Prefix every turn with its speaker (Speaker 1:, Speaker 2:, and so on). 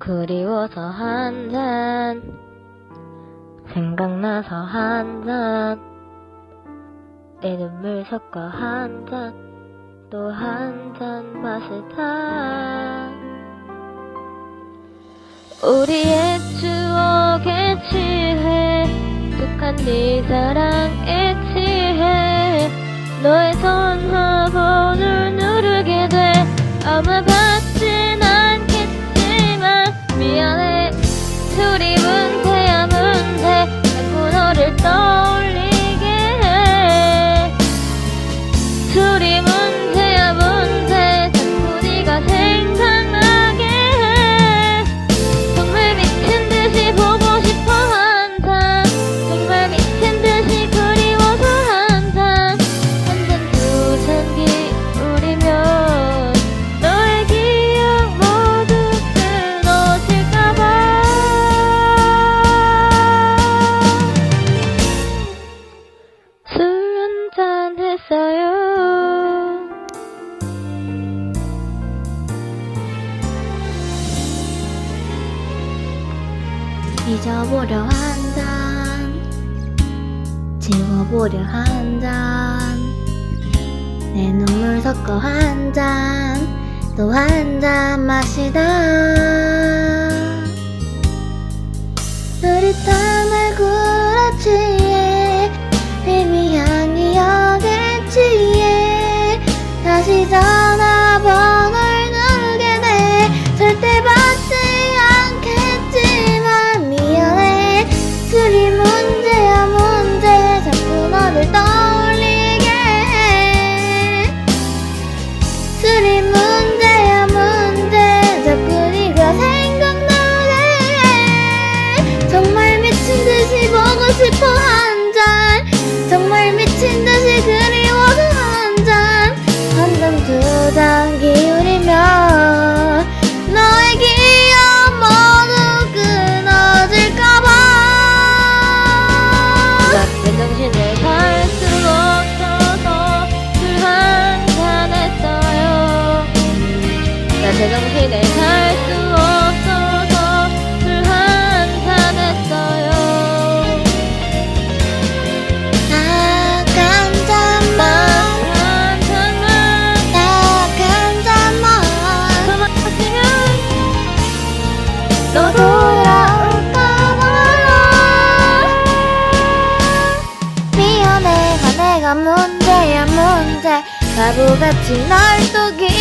Speaker 1: 그리워서 한 잔, 생각나서 한 잔, 내 눈물 섞어 한 잔, 또 한 잔 마시다. 우리의 추억에 취해, 뚝한 네 사랑에 취해, 너의 전화번호를 누르게 돼. 아마 잊어보려 한 잔, 지워보려 한 잔, 내 눈물 섞어 한 잔, 또 한 잔 마시다. 흐릿한 얼굴에 취 한 잔. 정말 미친 듯이 그리워서 한 잔. 한 잔 두잔 기울이면 너의 기억 모두 끊어질까봐. 제정신을 문제야 문제. 바보같이 널또 기다려